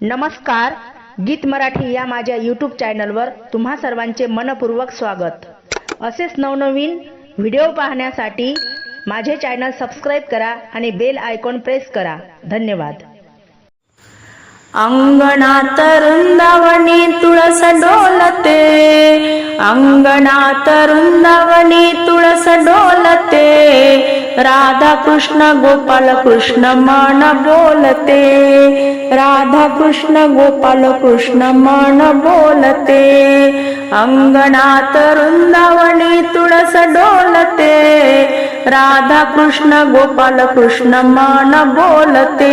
नमस्कार गीत मराठी या माझ्या यूट्यूब चॅनलवर तुम्हा सर्वांचे मनपूर्वक स्वागत. असेच नवनवीन व्हिडिओ पाहण्यासाठी माझे चॅनल सबस्क्राईब करा आणि बेल आयकॉन प्रेस करा. धन्यवाद. अंगणात रुंदावणी तुळस डोलते. अंगणात रुंदावणी तुळस डोलते. राधा कृष्ण गोपाल कृष्ण मन बोलते। राधा कृष्ण गोपाल कृष्ण मन बोलते। अंगणात वृंदावनी तुळस डोलते। राधा कृष्ण गोपाल कृष्ण मन बोलते।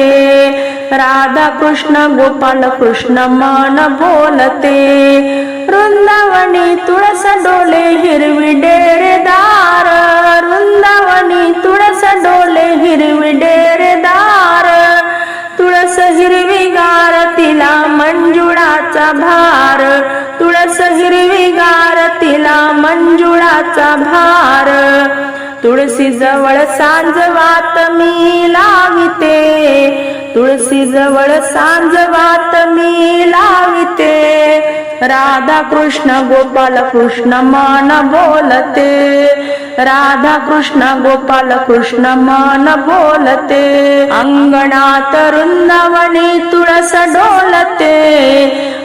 राधा कृष्ण गोपाल कृष्ण मन बोलते। वृंदावनी तुळस डोले हिरवी डेरेदार मंजुळाचा भार तुळस हिरवी गार तिला मंजुळाचा भार. तुळशी जवळ सांजवात मी लाविते तुळशी जवळ सांजवात मी लाविते. राधा कृष्ण गोपाल कृष्ण मन बोलते राधा कृष्ण गोपाल कृष्ण मन बोलते. अंगणात रुंदावणी तुळस डोलते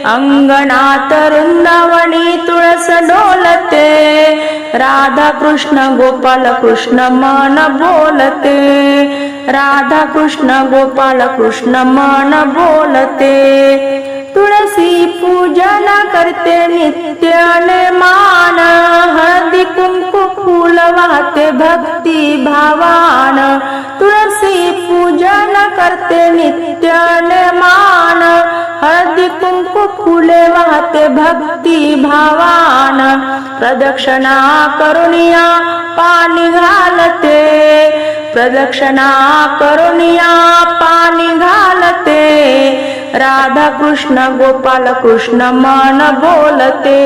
अंगणात वृंदावणी तुळस डोलते राधा कृष्ण गोपाल कृष्ण मन बोलते राधा कृष्ण गोपाल कृष्ण मन बोलते तुळसी पूजन करते नित्य मान हळदी कुंकू फूल वाहते भक्ती भावान तुळसी पूजन करते नित्य मान कुंकू फुले वाहते भक्ती भावान. प्रदक्षिणा करुनिया पाणी घालते. प्रदक्षिणा करुनिया राधा कृष्ण गोपाल कृष्ण मन बोलते.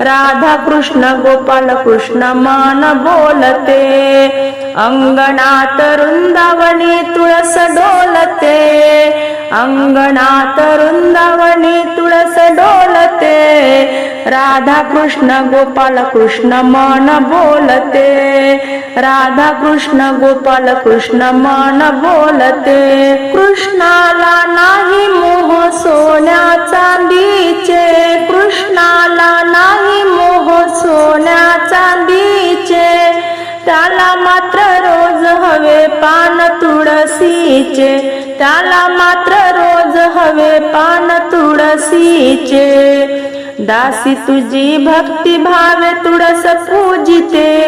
राधा कृष्ण गोपाल कृष्ण मन बोलते. अंगणात रुंदावणी तुळस डोलते. अंगणात रुंदावणी तुळस डोल राधा कृष्ण गोपाल कृष्ण मन बोलते. राधा कृष्ण गोपाल कृष्ण मन बोलते. कृष्णाला नाही मोह सोन्या चांदीचे. कृष्णाला नाही मोह सोन्या चांदीचे. त्याला मात्र रोज हवे पान तुळसीचे. त्याला मात्र रोज हवे पान तुळसीचे. दासी तुझी भक्ती भावे तुळस पूजिते.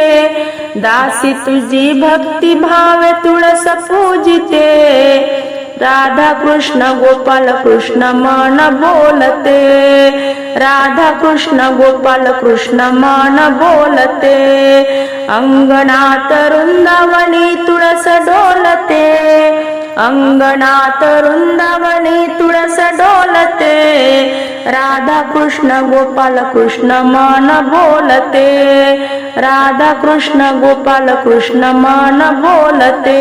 दासी तुझी भक्ती भावे तुळस पूजिते. राधा कृष्ण गोपाल कृष्ण मन बोलते. राधा कृष्ण गोपाल कृष्ण मन बोलते. अंगणात वृंदावनी तुळस डोलते. अंगणात वृंदावनी तुळस डोलते. राधा कृष्ण गोपाल कृष्ण मन बोलते। राधा कृष्ण गोपाल कृष्ण मन बोलते।